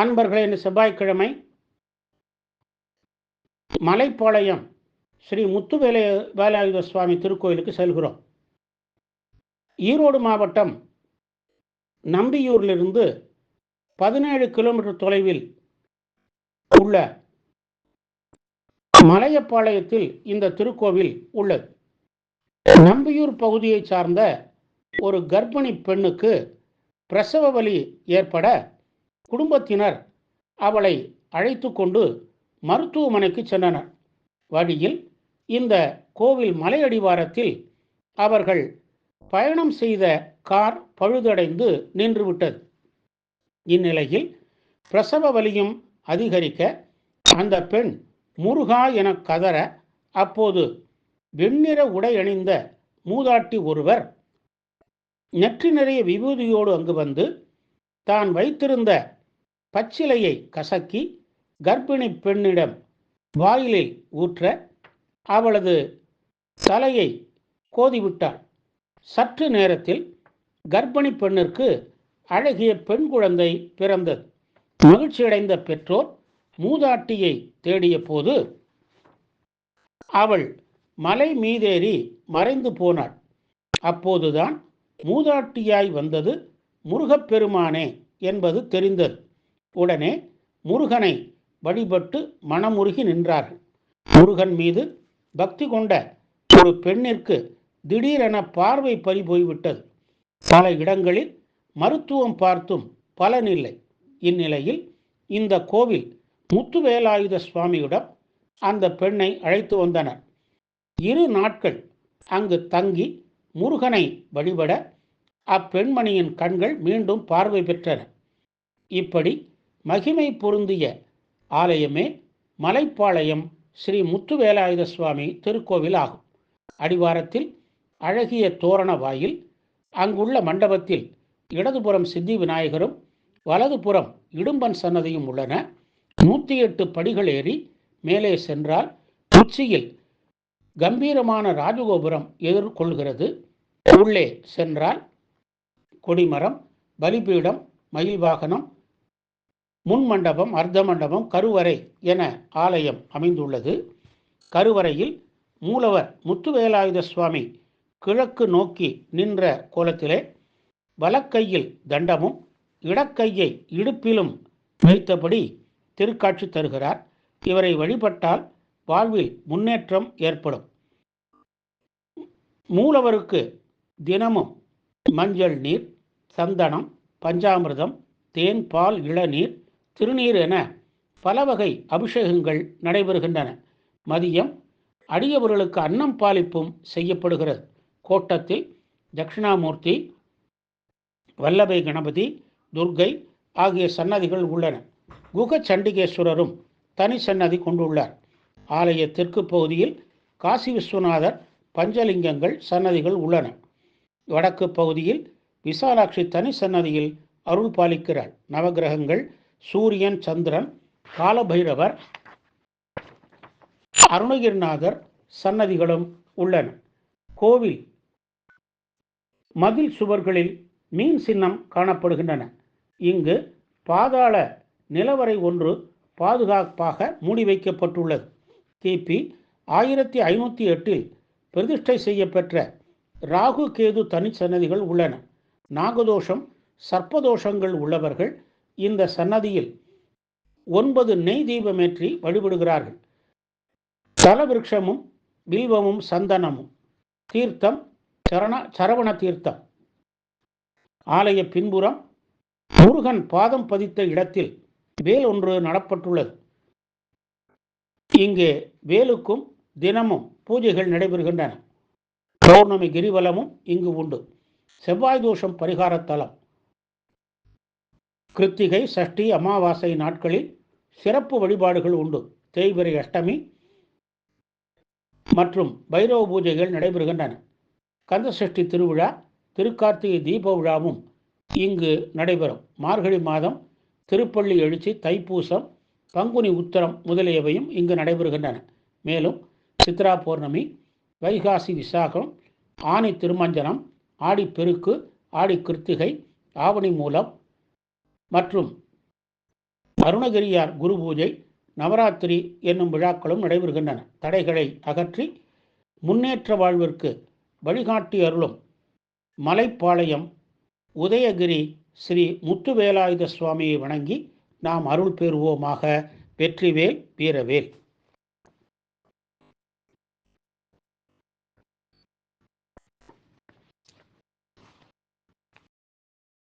அன்பர்களே இந்த செவ்வாய்க்கிழமை மலைப்பாளையம் ஸ்ரீ முத்துவேலை வேலாயுத சுவாமி திருக்கோயிலுக்கு செல்கிறோம். ஈரோடு மாவட்டம் நம்பியூரிலிருந்து பதினேழு கிலோமீட்டர் தொலைவில் உள்ள மலையப்பாளையத்தில் இந்த திருக்கோவில் உள்ளது. நம்பியூர் பகுதியை சார்ந்த ஒரு கர்ப்பிணி பெண்ணுக்கு பிரசவ வலி ஏற்பட குடும்பத்தினர் அவளை அழைத்து கொண்டு மருத்துவமனைக்கு சென்றனர். வழியில் இந்த கோவில் மலையடிவாரத்தில் அவர்கள் பயணம் செய்த கார் பழுதடைந்து நின்றுவிட்டது. இந்நிலையில் பிரசவ வலியும் அதிகரிக்க அந்த பெண் முருகா என கதற அப்போது வெண்ணிற உடை அணிந்த மூதாட்டி ஒருவர் நெற்றி நிறைய விபூதியோடு அங்கு வந்து தான் வைத்திருந்த பச்சிலையை கசக்கி கர்ப்பிணி பெண்ணிடம் வாயிலில் ஊற்ற அவளது தலையை கோதிவிட்டாள். சற்று நேரத்தில் கர்ப்பிணி பெண்ணிற்கு அழகிய பெண் குழந்தை பிறந்தது. மகிழ்ச்சியடைந்த பெற்றோர் மூதாட்டியை தேடிய போது அவள் மலை மீதேறி மறைந்து போனாள். அப்போதுதான் மூதாட்டியாய் வந்தது முருகப்பெருமானே என்பது தெரிந்தது. உடனே முருகனை வழிபட்டு மனமுருகி நின்றார்கள். முருகன் மீது பக்தி கொண்ட ஒரு பெண்ணிற்கு திடீரென பார்வை பறி போய்விட்டது. பல இடங்களில் மருத்துவம் பார்த்தும் பலனில்லை. இந்நிலையில் இந்த கோவில் முத்துவேலாயுத சுவாமியிடம் அந்த பெண்ணை அழைத்து வந்தனர். இரு நாட்கள் அங்கு தங்கி முருகனை வழிபட அப்பெண்மணியின் கண்கள் மீண்டும் பார்வை பெற்றன. இப்படி மகிமை பொருந்திய ஆலயமே மலைப்பாளையம் ஸ்ரீ முத்துவேலாயுத சுவாமி திருக்கோவில் ஆகும். அடிவாரத்தில் அழகிய தோரண வாயில் அங்குள்ள மண்டபத்தில் இடதுபுறம் சித்தி விநாயகரும் வலதுபுறம் இடும்பன் சன்னதியும் உள்ளன. நூற்றி எட்டு படிகள் ஏறி மேலே சென்றால் உச்சியில் கம்பீரமான ராஜகோபுரம் எதிர்கொள்கிறது. உள்ளே சென்றால் கொடிமரம் பலிபீடம் மயில் வாகனம் முன் மண்டபம் அர்த்த மண்டபம் கருவறை என ஆலயம் அமைந்துள்ளது. கருவறையில் மூலவர் முத்துவேலாயுத சுவாமி கிழக்கு நோக்கி நின்ற கோலத்திலே வலக்கையில் தண்டமும் இடக்கையை இடுப்பிலும் வைத்தபடி திருக்காட்சி தருகிறார். இவரை வழிபட்டால் வாழ்வில் முன்னேற்றம் ஏற்படும். மூலவருக்கு தினமும் மஞ்சள் நீர் சந்தனம் பஞ்சாமிர்தம் தேன் பால் இளநீர் திருநீர் என பல வகை அபிஷேகங்கள் நடைபெறுகின்றன. மதியம் அடியவர்களுக்கு அன்னம் பாலிப்பும் செய்யப்படுகிறது. கோட்டத்தில் தட்சிணாமூர்த்தி வல்லபை கணபதி துர்கை ஆகிய சன்னதிகள் உள்ளன. குக சண்டிகேஸ்வரரும் தனி சன்னதி கொண்டுள்ளார். ஆலய தெற்கு பகுதியில் காசி விஸ்வநாதர் பஞ்சலிங்கங்கள் சன்னதிகள் உள்ளன. வடக்கு பகுதியில் விசாலாட்சி தனி சன்னதியில் அருள் பாலிக்கிறாள் நவகிரகங்கள் சூரியன் சந்திரன் காலபைரவர் அருணகிரிநாதர் சன்னதிகளும் உள்ளன. கோவில் மதில் சுவர்களில் மீன் சின்னம் காணப்படுகின்றன. இங்கு பாதாள நிலவரை ஒன்று பாதுகாப்பாக மூடி வைக்கப்பட்டுள்ளது. கிபி ஆயிரத்தி ஐநூற்றி எட்டில் பிரதிஷ்டை செய்யப்பெற்ற ராகு கேது தனிச்சன்னதிகள் உள்ளன. நாகதோஷம் சர்ப்பதோஷங்கள் உள்ளவர்கள் இந்த சன்னதியில் ஒன்பது நெய் தீபமேற்றி வழிபடுகிறார்கள். தலவிருஷமும் பில்வமும் சந்தனமும் தீர்த்தம் சரண சரவண தீர்த்தம். ஆலய பின்புறம் முருகன் பாதம் பதித்த இடத்தில் வேல் ஒன்று நடப்பட்டுள்ளது. இங்கே வேலுக்கும் தினமும் பூஜைகள் நடைபெறுகின்றன. பௌர்ணமி கிரிவலமும் இங்கு உண்டு. செவ்வாய் தோஷம் பரிகார தலம் கிருத்திகை சஷ்டி அமாவாசை நாட்களில் சிறப்பு வழிபாடுகள் உண்டு. தேய்பிரை அஷ்டமி மற்றும் பைரவ பூஜைகள் நடைபெறுகின்றன. கந்த சஷ்டி திருவிழா திருக்கார்த்திகை தீப விழாவும் இங்கு நடைபெறும். மார்கழி மாதம் திருப்பள்ளி எழுச்சி தைப்பூசம் பங்குனி உத்தரம் முதலியவையும் இங்கு நடைபெறுகின்றன. மேலும் சித்ரா பௌர்ணமி வைகாசி விசாகம் ஆணி திருமஞ்சனம் ஆடி பெருக்கு ஆடி கிருத்திகை ஆவணி மூலம் மற்றும் அருணகிரியார் குரு பூஜை நவராத்திரி என்னும் விழாக்களும் நடைபெறுகின்றன. தடைகளை அகற்றி முன்னேற்ற வாழ்விற்கு வழிகாட்டி அருளும் மலைப்பாளையம் உதயகிரி ஸ்ரீ முத்துவேலாயுத சுவாமியை வணங்கி நாம் அருள் பெறுவோமாக வெற்றிவேல் வீரவேல்.